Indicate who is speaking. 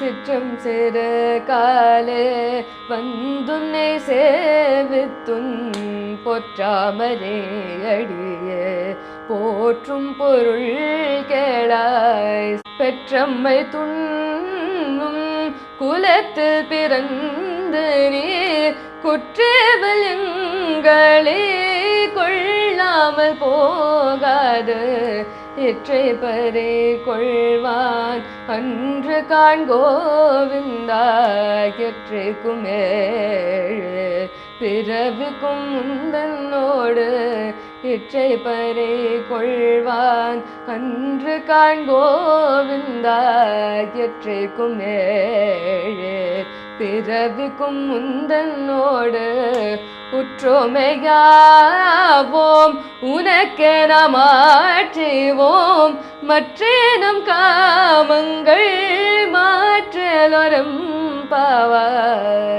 Speaker 1: சிற்றும் சிறு காலே வந்துன்னை சேவித்துன் பொற்றாமரே அடியே. போற்றும் பொருள் கேளாய் பெற்றம்மை துண்ணும் குலத்து பிறந்து நீ குற்றேவல் கொள்ளாமல் போ போகாது. இற்றை பறை கொள்வான். அன்று காண்கோவிந்தா எற்றைக்கும் ஏழு. பிறவிக்கும் முந்தன்னோடு. இற்றை பறை கொள்வான். அன்று காண்கோவிந்தா எற்றைக்கும் ஏழு. பிறவிக்கும் முந்தன்னோடு. உற்றோமையா உலாவோம் உனக்கு நாம் ஆற்றுவோம். மாற்றுவோம் மற்றேனம் காமங்கள் மாற்றலொரும் பாவார்